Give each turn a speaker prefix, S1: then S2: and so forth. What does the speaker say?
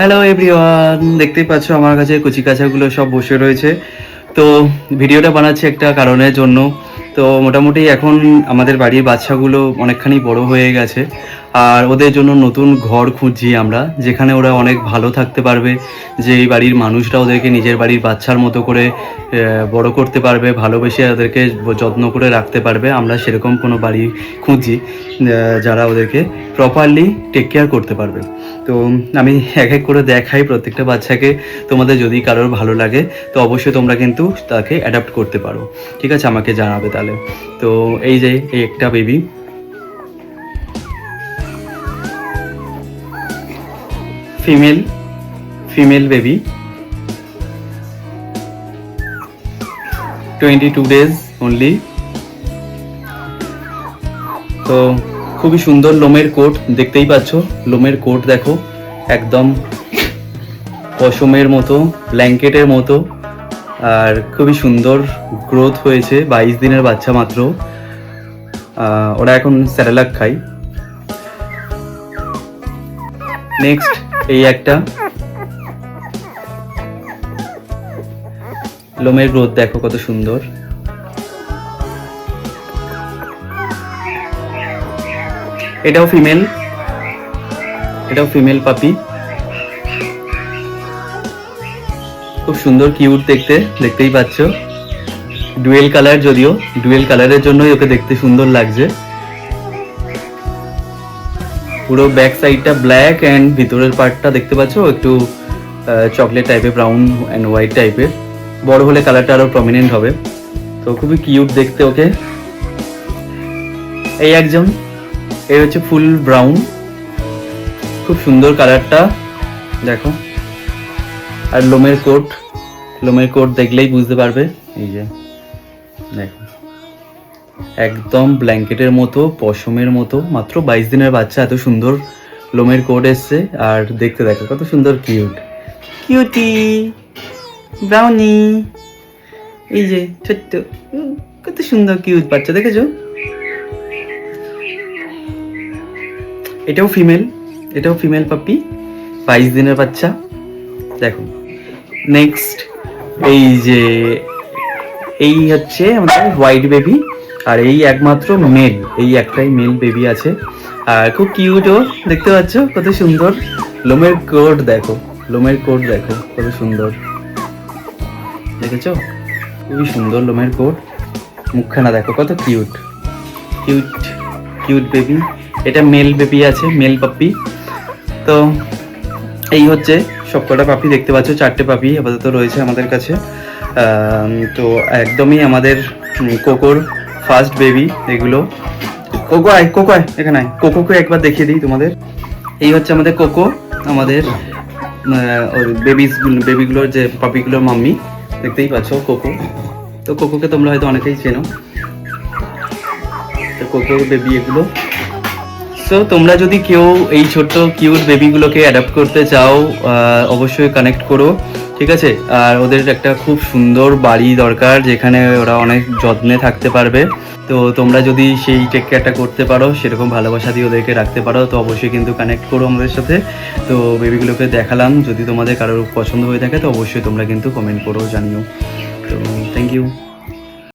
S1: Hello everyone দেখতেই পাচ্ছ আমার কাছে কুচি কাছাগুলো সব বসে রয়েছে। তো ভিডিওটা বানাচ্ছি একটা কারণের জন্য। তো মোটামুটি এখন আমাদের বাড়ির বাচ্চাগুলো অনেকখানি বড় হয়ে গেছে। আর ওদের জন্য নতুন ঘর খুঁজছি আমরা, যেখানে ওরা অনেক ভালো থাকতে পারবে, যে এই বাড়ির মানুষরা ওদেরকে নিজের বাড়ির বাচ্চার মতো করে বড় করতে পারবে, ভালোবেসে ওদেরকে যত্ন করে রাখতে পারবে, আমরা সেরকম কোনো বাড়ি খুঁজছি যারা ওদেরকে প্রপারলি টেক কেয়ার করতে পারবে। তো আমি এক এক করে দেখাই প্রত্যেকটা বাচ্চাকে, তোমাদের যদি কারোর ভালো লাগে, তো অবশ্যই তোমরা কিন্তু তাকে অ্যাডাপ্ট করতে পারো। ঠিক আছে, আমাকে জানাবে তাহলে। তো এই যে, এই একটা baby female female baby. Twenty two days only তো খুবই সুন্দর লোমের কোট, দেখতেই পাচ্ছ, লোমের কোট দেখো, একদম পশমের মতো, ব্ল্যাঙ্কেটের মতো, আর খুবই সুন্দর গ্রোথ হয়েছে, বাইশ দিনের বাচ্চা মাত্র। ওরা এখন স্যারেলাক খায়। নেক্সট এই একটা। লোমের গ্রোথ দেখো কত সুন্দর। এটাও ফিমেল এটাও ফিমেল পাপি খুব সুন্দর কিউট দেখতে, দেখতেই পাচ্ছ। ডুয়েল কালার যদিও, ডুয়েল কালারের জন্যই ওকে দেখতে সুন্দর লাগছে। পুরো ব্যাক সাইডটা ব্ল্যাক অ্যান্ড ভিতরের পার্টটা দেখতে পাচ্ছ, একটু চকলেট টাইপের ব্রাউন অ্যান্ড হোয়াইট টাইপের বড় হলে কালারটা আরও প্রমিনেন্ট হবে। তো খুবই কিউট দেখতে ওকে। এই একজন এই হচ্ছে ফুল ব্রাউন খুব সুন্দর কালারটা দেখো। আর লোমের কোট লোমের কোট দেখলেই বুঝতে পারবে। এই যে, দেখো। একদম ব্ল্যাঙ্কেটের মতো, পশমের মতো, মাত্র বাইশ দিনের বাচ্চা, এত সুন্দর লোমের কোট এসছে, আর দেখতে দেখো, কত সুন্দর কিউট কিউটি ব্রাউনি এই যে ছোট্ট কত সুন্দর কিউট বাচ্চা, দেখেছ? এটাও ফিমেল এটাও ফিমেল পাপি বাইশ দিনের বাচ্চা, দেখো। নেক্সট এই যে, এই হচ্ছে আমাদের হোয়াইট বেবি আর এই একমাত্র মেল এই একটাই মেল বেবি আছে। আর খুব কিউটও দেখতে পাচ্ছ? কত সুন্দর। লোমের কোট দেখো, লোমের কোট দেখো, কত সুন্দর। দেখেছ? খুবই সুন্দর লোমের কোট মুখখানা দেখো, কত কিউট কিউট কিউট বেবি এটা মেল বেবি আছে মেল পাপি তো এই হচ্ছে সবকটা পাপি দেখতে পাচ্ছ, চারটে পাপি আপাতত রয়েছে আমাদের কাছে। তো একদমই আমাদের কোকোর ফার্স্ট বেবি এগুলো। কোকো আয় কোকো আয়, এখানে আয়। কোকোকে একবার দেখিয়ে দিই তোমাদের। এই হচ্ছে আমাদের কোকো আমাদের বেবিস বেবিগুলোর যে পাপিগুলোর মাম্মি দেখতেই পাচ্ছ কোকো তো কোকোকে তোমরা হয়তো অনেকেই চেনো। তো কোকো বেবি এগুলো। সো তোমরা যদি কেউ এই ছোট্ট কিউট বেবিগুলোকে অ্যাডাপ্ট করতে চাও অবশ্যই কানেক্ট করো, ঠিক আছে? আর ওদের একটা খুব সুন্দর বাড়ি দরকার, যেখানে ওরা অনেক যত্নে থাকতে পারবে। তো তোমরা যদি সেই টেক কেয়ারটা করতে পারো, সেরকম ভালোবাসা দিয়ে ওদেরকে রাখতে পারো, তো অবশ্যই কিন্তু কানেক্ট করো আমাদের সাথে। তো বেবিগুলোকে দেখালাম, যদি তোমাদের কারোর পছন্দ হয়ে থাকে, তো অবশ্যই তোমরা কিন্তু কমেন্ট করো, জানিও। তো থ্যাংক ইউ